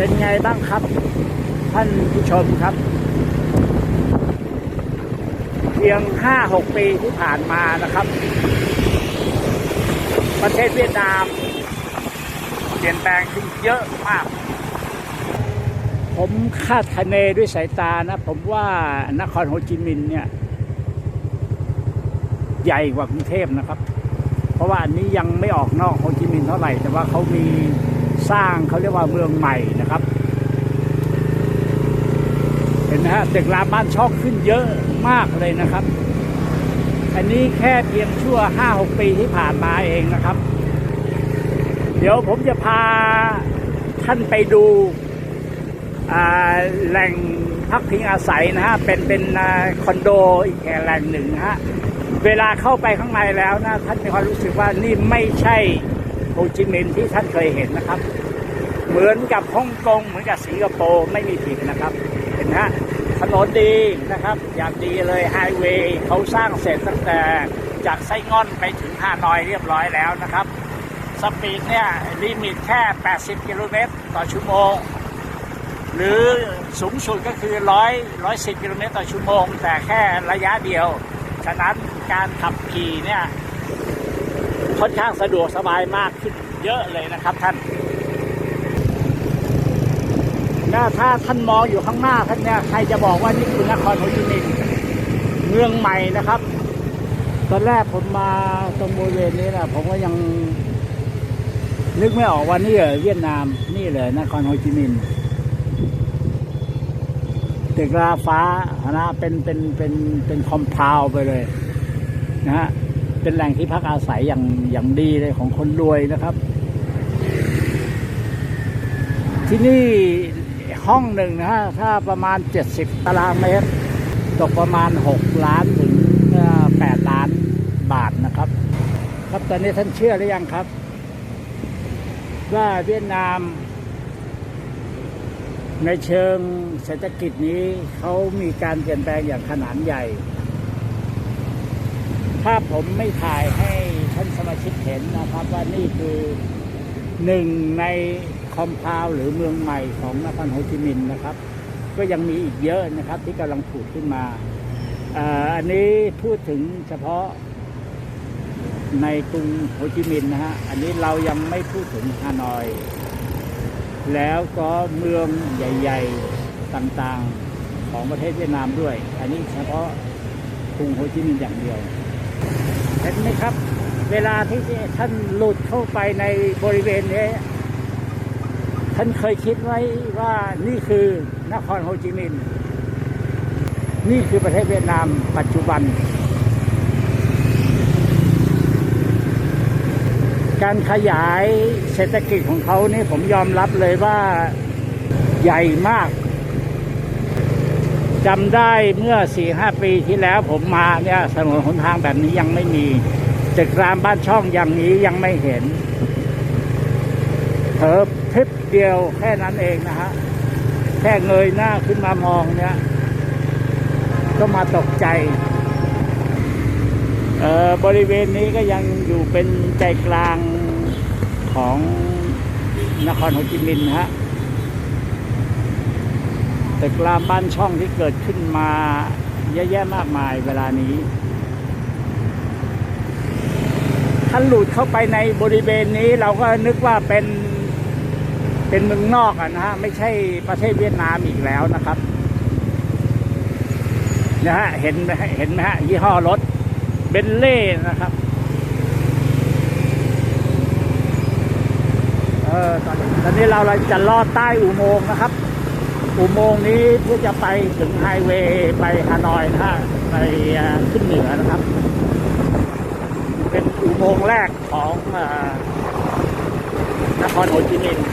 เป็นไงบ้างครับ ท่านผู้ชมครับ เพียงห้าหกปีที่ผ่านมานะครับ ประเทศเวียดนาม เปลี่ยนแปลงขึ้นเยอะมาก ผมคาดคะเนด้วยสายตานะ ผมว่านครโฮจิมินห์เนี่ย ใหญ่กว่ากรุงเทพนะครับ เพราะว่าอันนี้ยังไม่ออกนอกโฮจิมินห์เท่าไหร่ แต่ว่าเขามี สร้างเขาเรียกว่าเมืองใหม่นะครับ เห็นไหมฮะตึกรามบ้านช่องขึ้นเยอะมากเลยนะครับ อันนี้แค่เพียงชั่วห้าหกปีที่ผ่านมาเองนะครับ เดี๋ยวผมจะพาท่านไปดูแหล่งพักพิงอาศัยนะฮะ เป็นเป็นคอนโดอีกแห่งหนึ่งฮะ เวลาเข้าไปข้างในแล้วนะ ท่านมีความรู้สึกว่านี่ไม่ใช่ โฮจิมินห์ที่ท่านเคยเห็นนะครับ เหมือนกับฮ่องกงเหมือนกับสิงคโปร์ไม่มีผิดนะครับ เห็นไหมฮะถนนดีนะครับ อย่างดีเลยไฮเวย์เขาสร้างเสร็จตั้งแต่จากไส้งอนไปถึงฮานอยเรียบร้อยแล้วนะครับ สปีดเนี่ยลิมิตแค่ 80 กิโลเมตรต่อชั่วโมง หรือสูงสุดก็คือ 100 110 กิโลเมตรต่อชั่วโมง แต่แค่ระยะเดียว ฉะนั้นการขับขี่เนี่ย ค่อนข้างสะดวกสบายมากขึ้นเยอะเลยนะครับท่านถ้าถ้าท่านมองอยู่ข้างหน้าท่านเนี่ยใครจะบอกว่านี่คือนครโฮจิมินห์เมืองใหม่นะครับ ตอนแรกผมมาตรงบริเวณนี้นะผมก็ยัง นึกไม่ออกว่านี่เหรอเวียดนามนี่เลยนครโฮจิมินห์ตึกราฟ้านะเป็นเป็นเป็นเป็นคอมพาวไปเลย นะฮะ เป็นแหล่งที่พักอาศัยอย่างอย่างดีเลยของคนรวยนะครับ ที่นี่ห้องหนึ่งนะฮะถ้าประมาณ 70 ตารางเมตร ตกประมาณ 6 ล้านถึง 8 ล้านบาทนะครับ ครับตอนนี้ท่านเชื่อหรือยังครับ ว่าเวียดนามในเชิงเศรษฐกิจนี้เขามีการเปลี่ยนแปลงอย่างขนาดใหญ่ ถ้าผมไม่ถ่ายให้ท่านสมาชิกเห็นนะครับว่านี่คือหนึ่งในคอมพาวหรือเมืองใหม่ของนครโฮจิมินห์นะครับ ก็ยังมีอีกเยอะนะครับที่กำลังผุดขึ้นมาอ่าอันนี้พูดถึงเฉพาะในกรุงโฮจิมินห์นะฮะ อันนี้เรายังไม่พูดถึงฮานอย แล้วก็เมืองใหญ่ ๆต่างๆของประเทศเวียดนามด้วย อันนี้เฉพาะกรุงโฮจิมินห์อย่างเดียว เห็นไหมครับ เวลาที่ท่านหลุดเข้าไปในบริเวณนี้ ท่านเคยคิดไว้ว่านี่คือนครโฮจิมินห์นี่คือประเทศเวียดนามปัจจุบัน การขยายเศรษฐกิจของเขานี่ผมยอมรับเลยว่าใหญ่มาก จำได้เมื่อสี่ห้าปีที่แล้วผมมาเนี่ยถนนหนทางแบบนี้ยังไม่มีตึกรามบ้านช่องอย่างนี้ยังไม่เห็นเผลอพริบเดียวแค่นั้นเองนะฮะ แค่เงยหน้าขึ้นมามองเนี่ย ก็มาตกใจเอ่อบริเวณนี้ก็ยังอยู่เป็นใจกลางของนครโฮจิมินห์ฮะ ตึกรามบ้านช่องที่เกิดขึ้นมาเยอะแยะมากมายเวลานี้ ถ้าหลุดเข้าไปในบริเวณนี้เราก็นึกว่าเป็นเป็นเมืองนอกอะนะฮะ ไม่ใช่ประเทศเวียดนามอีกแล้วนะครับนะฮะเห็นไหมเห็นไหมฮะ ยี่ห้อรถเบนเล่นะครับ เออตอนตอนนี้เราเราจะลอดใต้อุโมงค์นะครับ อุโมงค์นี้เพื่อจะไปถึงไฮเวย์ไปฮานอยนะฮะไปขึ้นเหนือนะครับ เป็นอุโมงค์แรกของอนครโฮจิมินห์